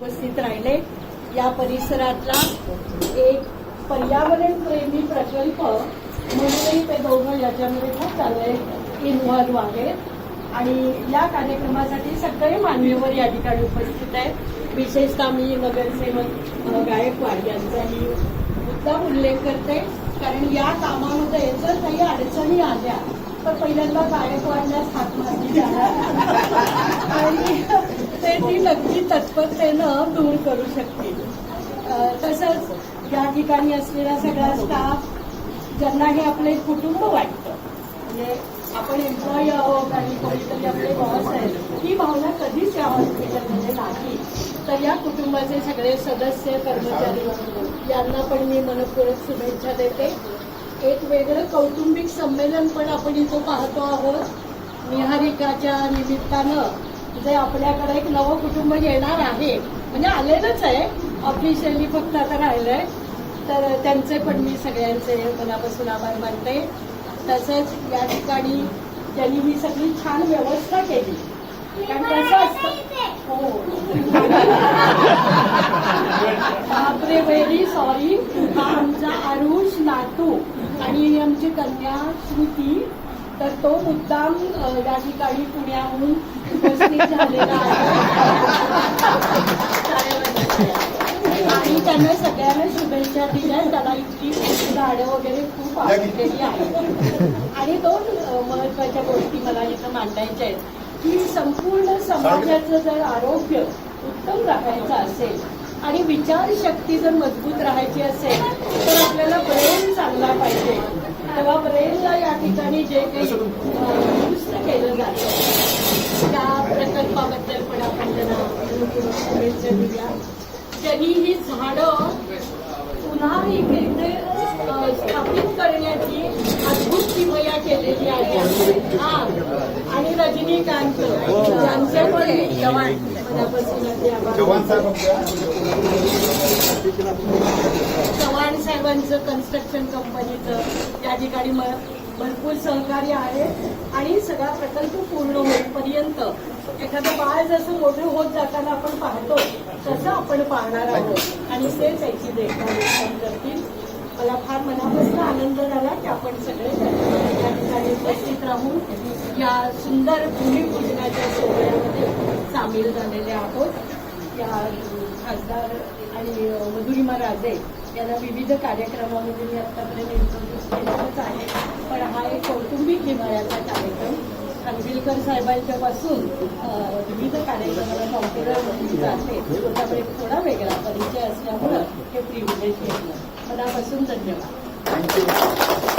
उपस्थित राहिले. या परिसरातला एक पर्यावरण प्रेमी प्रकल्प म्हणूनही ते दोघं याच्यामध्ये खूप चांगले इन्व्हॉल्व्ह आहेत. आणि या कार्यक्रमासाठी सगळे मान्यवर या ठिकाणी उपस्थित आहेत. विशेषतः मी नगरसेवक गायकवाड यांचाही मुद्दाम उल्लेख करते. कारण या कामामध्ये जर काही अडचणी आल्या तर पहिल्यांदा गायकवाडलाच हात मारली जाणार. आणि ते ती नक्की तत्परतेनं दूर करू शकतील. तसंच या ठिकाणी असलेला सगळा स्टाफ ज्यांना हे आपले कुटुंब वाटतं म्हणजे आपण एम्प्लॉई आहोत आणि कोणीतरी आपले बॉस आहेत ही भावना कधीच या हॉस्पिटलमध्ये नाही. तर या कुटुंबाचे सगळे सदस्य कर्मचारी यांना पण मी मनपूर्वक शुभेच्छा देते. एक वेगळं कौटुंबिक संमेलन पण आपण इथं पाहतो आहोत. निहारिकाच्या निमित्तानं जे आपल्याकडे एक नवं कुटुंब येणार आहे म्हणजे आलेलंच आहे ऑफिशियली फक्त आता राहिलंय. तर त्यांचे पण मी सगळ्यांचे मनापासून आभार मानते. तसंच या ठिकाणी त्यांनी ही सगळी छान व्यवस्था केली. कारण कसं असतं हो. बापरे व्हेरी सॉरी आमचा आरुष नातू आणि आमची कन्या श्रुती तर तो मुद्दाम या ठिकाणी पुण्याहून उपस्थित झालेला आहे. आणि त्यांना सगळ्यांना शुभेच्छा दिल्या. त्याला इतकी झाडं वगैरे खूप आवडलेली आहेत आणि दोन महत्त्वाच्या गोष्टी मला इथं मांडायच्या आहेत. की संपूर्ण समाजाचं जर आरोग्य उत्तम राखायचं असेल आणि विचारशक्ती जर मजबूत राहायची असेल तर आपल्याला प्रेम चांगला पाहिजे. ब्रेनला या ठिकाणी जे काही दुरुस्त केलं जातं त्या प्रकल्पाबद्दल पण आपण त्यांना दिल्या. त्यांनी ही झाडं पुन्हा इकडे स्थापित करण्याची अद्भुत किमया केलेली आहे. हा. आणि रजनीकांत यांचे पण मनापासून. जवान चव्हाण साहेबांचं कन्स्ट्रक्शन कंपनीचं या ठिकाणी भरपूर सहकार्य आहे. आणि सगळा प्रकल्प पूर्ण होईपर्यंत एखादं बाळ जसं मोठं होत जाताना आपण पाहतो तसं आपण पाहणार आहोत. आणि ते याची देखभाल करतील मला फार मनापासून आनंद झाला की आपण सगळे या ठिकाणी उपस्थित राहून या सुंदर भूमिपूजनाच्या सोहळ्यामध्ये सामील झालेले आहोत. या खासदार आणि मधुरिमा राजे याला विविध कार्यक्रमामध्ये मी आतापर्यंत इंट्रोड्यूस केलेलंच आहे. पण हा एक कौटुंबिक हिवाळ्याचा कार्यक्रम. खानविलकर साहेबांच्या पासून विविध कार्यक्रमाला कॉम्प्युटर जाते. त्यामुळे थोडा वेगळा परिचय असल्यामुळं हे प्रिव्हिलेज घेतलं मनापासून धन्यवाद. थँक्यू